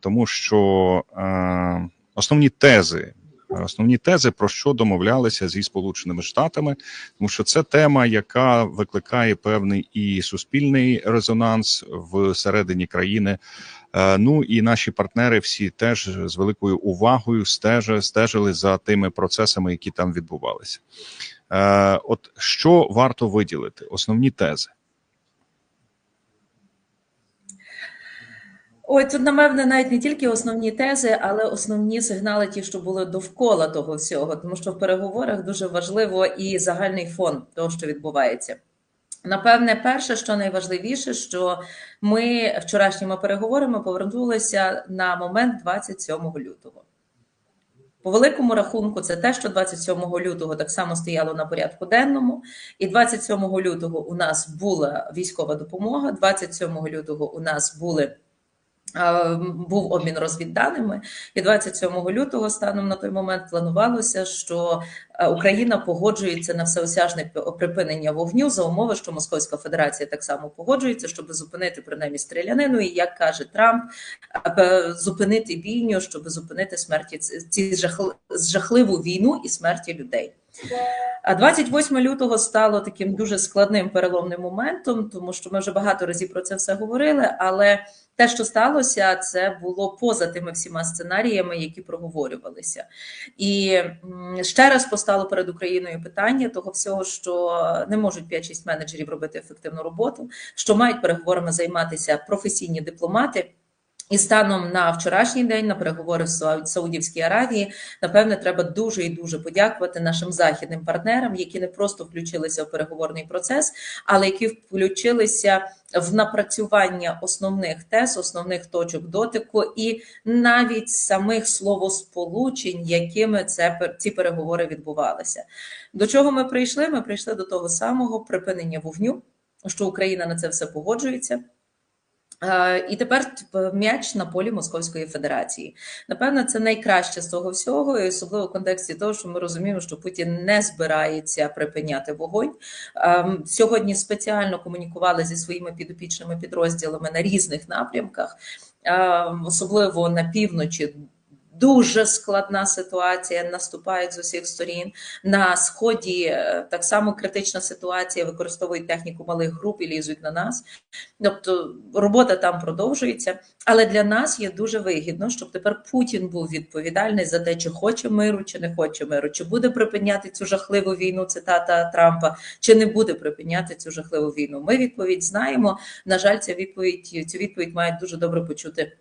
тому що е, основні тези. Основні тези про що домовлялися зі сполученими штатами, тому що це тема, яка викликає певний і суспільний резонанс всередині країни. Е, Ну і наші партнери всі теж з великою увагою стежили, стежили за тими процесами, які там відбувалися. Е, От що варто виділити? Основні тези. Ой, тут, напевне, навіть не тільки основні тези, але основні сигнали, ті, що були довкола того всього, тому що в переговорах дуже важливо і загальний фон того, що відбувається. Напевне, перше, що найважливіше, що ми вчорашніми переговорами повернулися на момент 27 лютого. По великому рахунку, це те, що 27 лютого так само стояло на порядку денному, і 27 лютого у нас була військова допомога. 27 лютого у нас були. Був обмін розвідданими, і 27 лютого станом на той момент планувалося, що Україна погоджується на всеосяжне припинення вогню за умови, що Московська Федерація так само погоджується, щоб зупинити принаймні стрілянину. І як каже Трамп, зупинити війню, щоб зупинити смерті ці жахливу війну і смерті людей. А 28 лютого стало таким дуже складним переломним моментом, тому що ми вже багато разів про це все говорили. Але те, що сталося, це було поза тими всіма сценаріями, які проговорювалися. І ще раз постало перед Україною питання того всього, що не можуть 5-6 менеджерів робити ефективну роботу, що мають переговорами займатися професійні дипломати. І станом на вчорашній день на переговори в Саудівській Аравії, напевне, треба дуже і дуже подякувати нашим західним партнерам, які не просто включилися в переговорний процес, але які включилися в напрацювання основних тез, основних точок дотику, і навіть самих словосполучень, якими це ці переговори відбувалися. До чого ми прийшли? Ми прийшли до того самого припинення вогню, що Україна на це все погоджується. І тепер м'яч на полі Московської Федерації. Напевно, це найкраще з того всього, особливо в контексті того, що ми розуміємо, що Путін не збирається припиняти вогонь. Сьогодні спеціально комунікували зі своїми підопічними підрозділами на різних напрямках, особливо на півночі. Дуже складна ситуація, наступають з усіх сторін. На сході е, так само критична ситуація, використовують техніку малих груп і лізуть на нас. Тобто робота там продовжується. Але для нас є дуже вигідно, щоб тепер Путін був відповідальний за те, чи хоче миру, чи не хоче миру, чи буде припиняти цю жахливу війну, цитата Трампа, чи не буде припиняти цю жахливу війну. Ми відповідь знаємо. На жаль, ця відповідь цю відповідь мають дуже добре почути.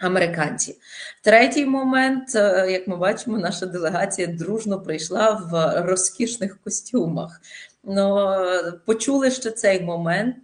Американці, третій момент, е, як ми бачимо, наша делегація дружно прийшла в розкішних костюмах. Ну, почули ще цей момент.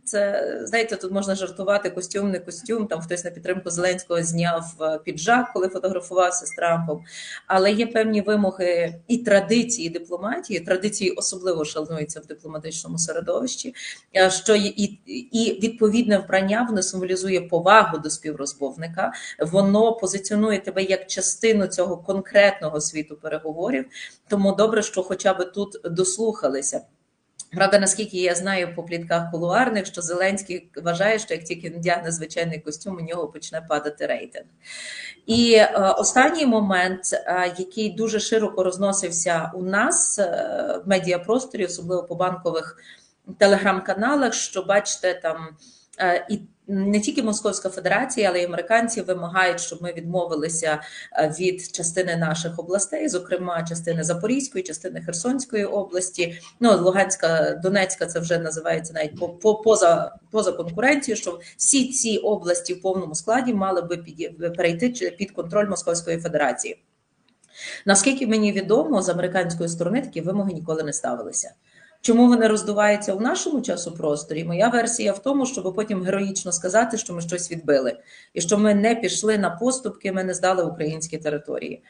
Знаєте, тут можна жартувати костюм, не костюм. Там хтось на підтримку Зеленського зняв е, піджак, коли фотографувався з Трампом. Але є певні вимоги і традиції дипломатії. Традиції особливо шануються в дипломатичному середовищі. Е, що і, і відповідне вбрання воно символізує повагу до співрозмовника. Воно позиціонує тебе як частину цього конкретного світу переговорів. Тому добре, що хоча б тут дослухалися. Правда, наскільки я знаю по плітках кулуарних, що Зеленський вважає, що як тільки надягне звичайний костюм, у нього почне падати рейтинг. І е, останній момент, е, який дуже широко розносився у нас е, в медіапросторі, особливо по банкових телеграм-каналах, що бачите, там е, і не тільки Московська Федерація, але й американці вимагають, щоб ми відмовилися е, від частини наших областей, зокрема частини Запорізької, частини Херсонської області. Ну Луганська, Донецька, це вже називається навіть по, по поза поза конкуренцією. Що всі ці області в повному складі мали би під перейти під контроль Московської Федерації. Наскільки мені відомо, з американської сторони такі вимоги ніколи не ставилися. Чому вони роздуваються в нашому часопросторі? Моя версія в тому, щоб потім героїчно сказати, що ми щось відбили, і що ми не пішли на поступки, ми не здали українські території.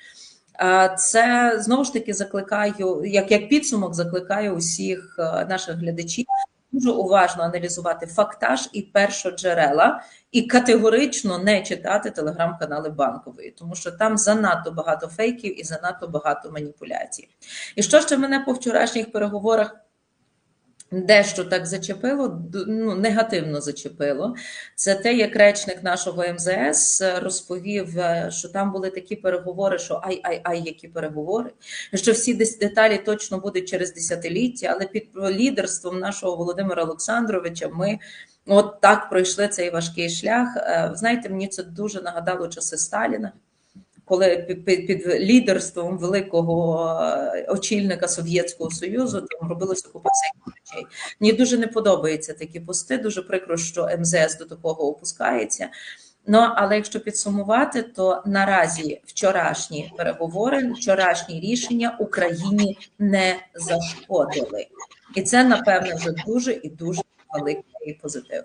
Це знову ж таки закликаю, як як підсумок, закликаю усіх наших глядачів дуже уважно аналізувати фактаж і першоджерела, і категорично не читати телеграм-канали банкової, тому що там занадто багато фейків і занадто багато маніпуляцій. І що ще мене по вчорашніх переговорах? Дещо так зачепило, ну, негативно зачепило. Це те, як речник нашого МЗС розповів, е, що там були такі переговори, що ай, ай, ай, які переговори, що всі деталі точно будуть через десятиліття, але під лідерством нашого Володимира Олександровича ми от так пройшли цей важкий шлях. Е, Знаєте, мені це дуже нагадало часи Сталіна коли під, під, лідерством великого е, очільника Совєтського Союзу там робилося купа всяких речей. Мені дуже не подобаються такі пости. Дуже прикро, що МЗС до такого опускається. Ну але якщо підсумувати, то наразі вчорашні переговори, вчорашні рішення Україні не зашкодили, і це напевне вже дуже і дуже великий позитив.